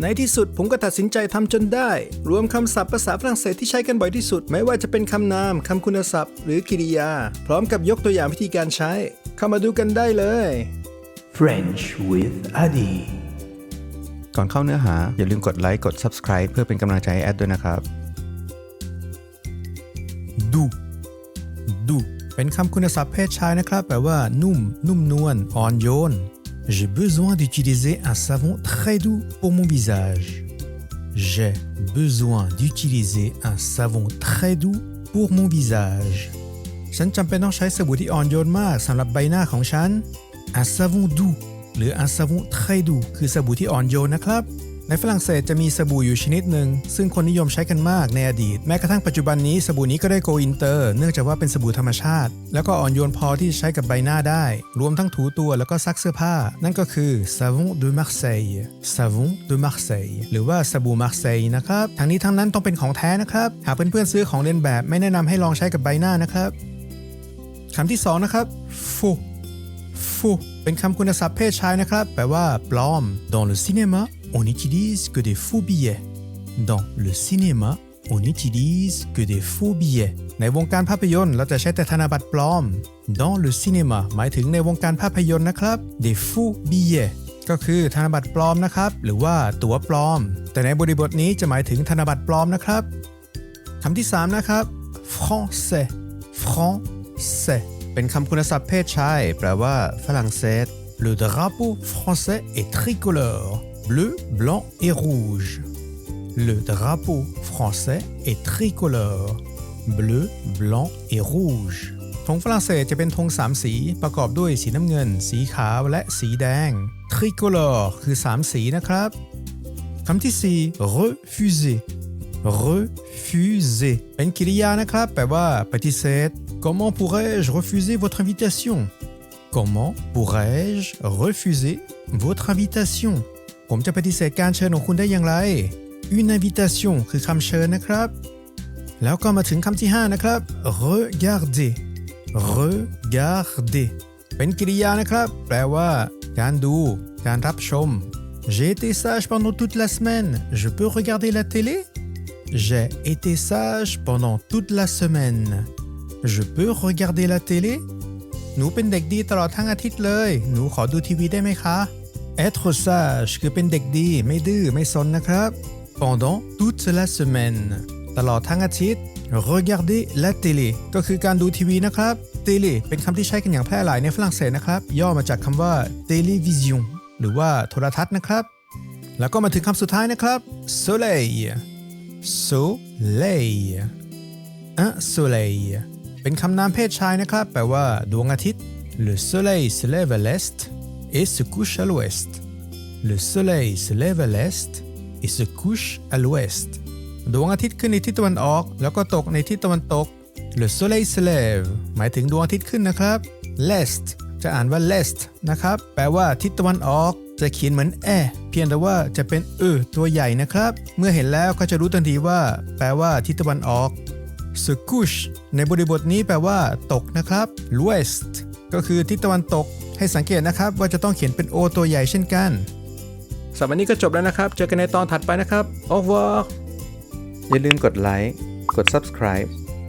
ในที่สุดผมก็ตัดสินใจทำจนได้ รวมคำศัพท์ภาษาฝรั่งเศสที่ใช้กันบ่อยที่สุด ไม่ว่าจะเป็นคำนามคำคุณศัพท์ หรือกริยา พร้อมกับยกตัวอย่างวิธีการใช้ เข้ามาดูกันได้เลย French with Adi ก่อนเข้าเนื้อหา อย่าลืมกดไลค์กด Subscribe เพื่อเป็นกำลังใจให้แอดด้วยนะครับ ดูดูเป็นคำคุณศัพท์เพศชายนะครับ แปลว่า นุ่ม นุ่มนวล อ่อนโยน J'ai besoin d'utiliser un savon très doux pour mon visage. J'ai besoin d'utiliser un savon très doux pour mon visage. ฉันจำเป็นต้องใช้สบู่ที่อ่อนโยนมากสำหรับใบหน้าของฉัน un savon doux หรือ un savon très doux คือสบู่ที่อ่อนโยนนะครับ ในฝรั่งเศสจะมีสบู่อยู่ชนิดหนึ่งซึ่งคนนิยมใช้กันมากในอดีต แม้กระทั่งปัจจุบันนี้สบู่นี้ก็ได้โกอินเตอร์ เนื่องจากว่าเป็นสบู่ธรรมชาติ แล้วก็อ่อนโยนพอที่ใช้กับใบหน้าได้ รวมทั้งถูตัวแล้วก็ซักเสื้อผ้า นั่นก็คือ savon de Marseille savon de Marseille หรือว่าสบู่มาร์เซย์นะครับทั้งนี้ทั้งนั้นต้องเป็นของแท้นะครับหากเพื่อนๆซื้อของเลียนแบบไม่แนะนำให้ลองใช้กับใบหน้านะครับคำที่สองนะครับ faux faux เป็นคำคุณศัพท์เพศชายนะครับ แปลว่าปลอม Dans le cinéma on n'utilise que des faux billets Dans le cinéma on n'utilise que des faux billets ในวงการภาพยนตร์เราจะใช้แต่ธนบัตรปลอม Dans le cinéma หมายถึงในวงการภาพยนตร์นะครับ des faux billets ก็คือธนบัตรปลอมนะครับ หรือว่าตั๋วปลอม แต่ในบริบทนี้จะหมายถึงธนบัตรปลอมนะครับคำที่สามนะครับ français français เป็นคำคุณศัพท์เพศชาย แปลว่าฝรั่งเศส Le drapeau français est tricolore bleu blanc et rouge Le drapeau français est tricolore bleu blanc et rouge ธงฝรั่งเศสจะเป็นธงสามสี ประกอบด้วยสีน้ำเงิน สีขาวและสีแดง tricolore คือสามสีนะครับ คำที่ 4 refuser refuser เป็นกริยานะครับ แปลว่าปฏิเสธ Comment pourrais-je refuser votre invitation Comment pourrais-je refuser votre invitation ผมจะปฏิเสธการเชิญของคุณได้อย่างไร Une invitation คือคำเชิญนะครับ แล้วก็มาถึงคำที่ 5 นะครับ regarder regarder เป็นกริยานะครับ แปลว่า การดู การรับชม J'ai été sage pendant toute la semaine. Je peux regarder la télé J'ai été sage pendant toute la semaine. Je peux regarder la télé หนูเป็นเด็กดีตลอดทั้งอาทิตย์เลย หนูขอดูทีวีได้ไหมคะ Être sage คือเป็นเด็กดี ไม่ดื้อ ไม่ซนนะครับ Pendant toute la semaine ตลอดทั้งอาทิตย์ Regarder la télé ก็คือการดูทีวีนะครับ télé เป็นคำที่ใช้กันอย่างแพร่หลายในฝรั่งเศสนะครับ ย่อมาจากคำว่า télévision หรือว่าโทรทัศน์นะครับ แล้วก็มาถึงคำสุดท้ายนะครับ soleil soleil un soleil เป็นคำนามเพศชายนะครับ แปลว่า ดวงอาทิตย์ le soleil se lève à l'est et se couche à l'ouest le soleil se lève à l'est et se couche à l'ouest ดวงอาทิตย์ขึ้นในทิศตะวันออกแล้วก็ตกในทิศตะวันตก le soleil se lève หมายถึงดวงอาทิตย์ขึ้นนะครับ l'est จะอ่านว่า l'est นะครับ แปลว่าทิศตะวันออก จะเขียนเหมือนแอเพียงแต่ว่าจะเป็นเออตัวใหญ่นะครับ เมื่อเห็นแล้วก็จะรู้ทันทีว่า แปลว่าทิศตะวันออก se couche ในบริบทนี้แปลว่า ตกนะครับ l'ouest ก็คือทิศตะวันตกให้สังเกตนะครับว่าจะต้องเขียนเป็นโอตัวใหญ่เช่นกันสำหรับวันนี้ก็จบแล้วนะครับ เจอกันในตอนถัดไปนะครับโอเวอร์อย่าลืมกดไลค์กด Subscribe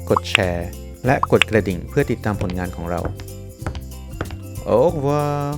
กดแชร์ และกดกระดิ่งเพื่อติดตามผลงานของเราโอเวอร์